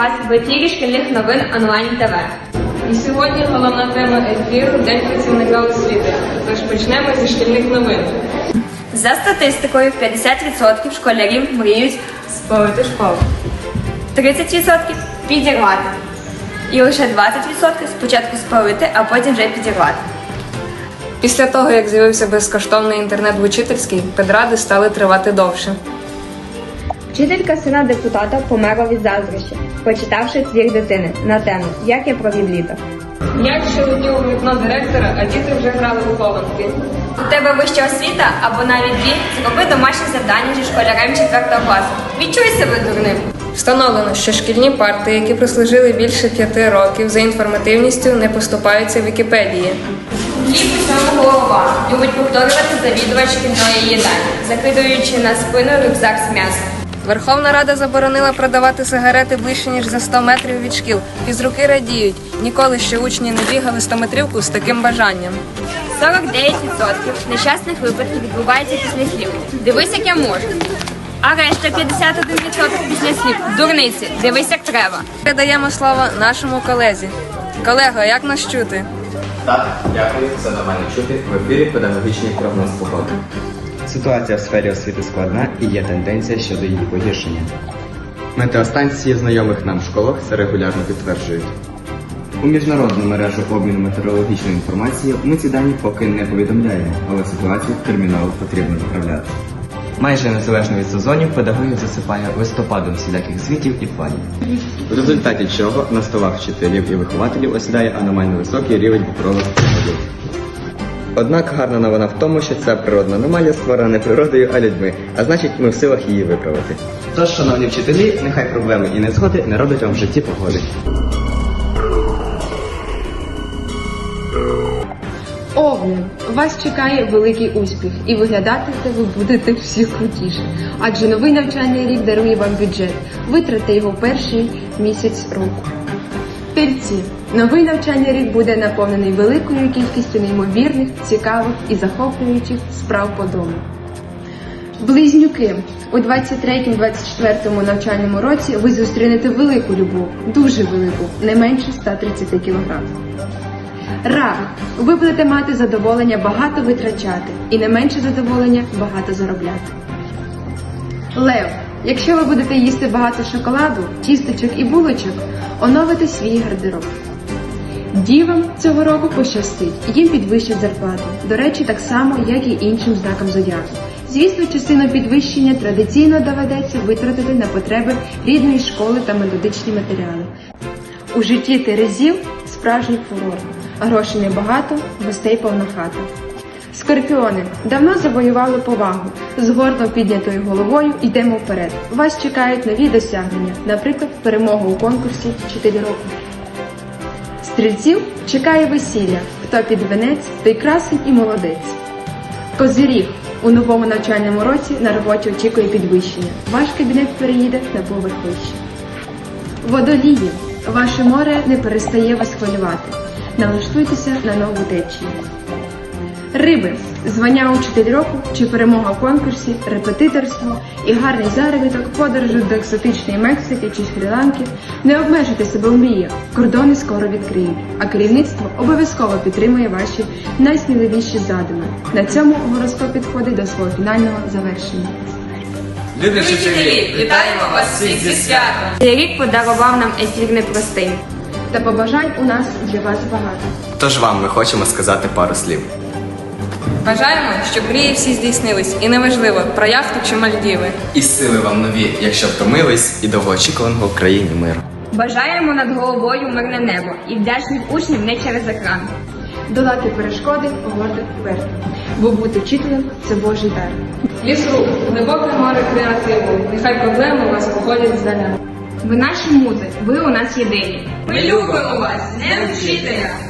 вас в ефірі шкільних новин онлайн ТВ. І сьогодні головна тема ефіру День працівника освіти. Тож почнемо зі шкільних новин. За статистикою, 50% школярів мріють Спалити школу. 30% підірвати. І лише 20% спочатку спалити, а потім вже підірвати. Після того, як з'явився безкоштовний інтернет в учительській, педради стали тривати довше. Вчителька сина депутата померла від заздрощі, почитавши твір дитини на тему Як я провів літо. Як ще летів у вікно директора, а діти вже грали у хованки. У тебе вища освіта або навіть дві, зроби домашнє завдання зі школярем 4 класу. Відчуй себе дурним. Встановлено, що шкільні парти, які прослужили більше п'яти років за інформативністю, не поступаються в Вікіпедії. Хліб усьому голова. Любить повторювати завідувач шкільної їдальні, закидуючи на спину рюкзак з м'ясом. Верховна Рада заборонила продавати сигарети ближче ніж за 100 метрів від шкіл. Фізруки радіють. Ніколи ще учні не бігали 100-метрівку з таким бажанням. 49% нещасних випадків відбувається після слів. Дивись, як я можу. А решта 51% після слів. Дурниці, дивись, як треба. Передаємо слово нашому колезі. Колего, як нас чути? Так, дякую, все нормально чути. В ефірі педагогічний прогноз погоди. Ситуація в сфері освіти складна і є тенденція щодо її погіршення. Метеостанції знайомих нам школах це регулярно підтверджують. У міжнародну мережу обміну метеорологічною інформацією ми ці дані поки не повідомляємо, але ситуацію терміново потрібно виправляти. Майже незалежно від сезонів педагогів засипає листопадом всіляких звітів і планів. В результаті чого на столах вчителів і вихователів осідає аномально високий рівень паперових. Однак гарна новина в тому, що ця природна аномалія створена не природою, а людьми, а значить ми в силах її виправити. Тож, шановні вчителі, нехай проблеми і незгоди не роблять вам в житті погоди. Овен, вас чекає великий успіх, і виглядати ви будете всі крутіше. Адже новий навчальний рік дарує вам бюджет. Витратьте його перший місяць року. Тельці, новий навчальний рік буде наповнений великою кількістю неймовірних, цікавих і захоплюючих справ по дому. Близнюки у 23-24 навчальному році ви зустрінете велику любов, дуже велику, не менше 130 кг. Рак. Ви будете мати задоволення багато витрачати і не менше задоволення багато заробляти. Лев. Якщо ви будете їсти багато шоколаду, тістечок і булочок, оновите свій гардероб. Дівам цього року пощастить, їм підвищать зарплату. До речі, так само, як і іншим знакам зодіаку. Звісно, частину підвищення традиційно доведеться витратити на потреби рідної школи та методичні матеріали. У житті Терезів справжній фурор. Грошей небагато, гостей повна хата. Скорпіони давно завоювали повагу. З гордо піднятою головою йдемо вперед. Вас чекають нові досягнення, наприклад, перемога у конкурсі «Вчитель року. Стрільців чекає весілля. Хто під венець, той красень і молодець. Козирів у новому навчальному році на роботі очікує підвищення. Ваш кабінет переїде на поверх вище. Водолії, ваше море не перестає вас хвилювати. Налаштуйтеся на нову течію. Риби, звання учитель року чи перемога в конкурсі, репетиторство і гарний заробіток, подорожу до екзотичної Мексики чи Шрі-Ланки. Не обмежуйте себе в мріях, кордони скоро відкриють, а керівництво обов'язково підтримує ваші найсміливіші задуми. На цьому гороскоп підходить до свого фінального завершення. Любі вчителі, вітаємо вас всіх зі святом! Цей рік подарував нам ефір непростий. Та побажань у нас для вас багато. Тож вам ми хочемо сказати пару слів. Бажаємо, щоб мрії всі здійснились, і неважливо, про яхту чи Мальдіви. І сили вам нові, якщо втомились, і довгоочікуваного в країні миру. Бажаємо над головою мирне небо і вдячних учнів не через екран. Долати перешкоди, гордо вперед. Бо бути вчителем це Божий дар. Лісру, глибоке море креативу. Нехай проблеми у вас походять здаля. Ви наші музи, ви у нас єдині. Ми любимо вас, не вчителя!